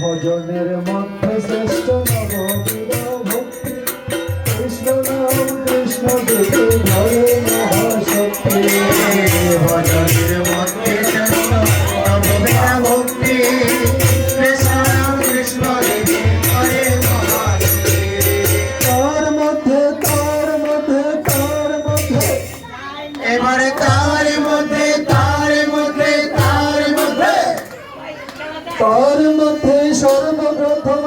ভজনের মধ্যে শ্রেষ্ঠ নব ভক্তি। কৃষ্ণ নাম কৃষ্ণ ভরে তার মধ্যে সর্বপ্রথম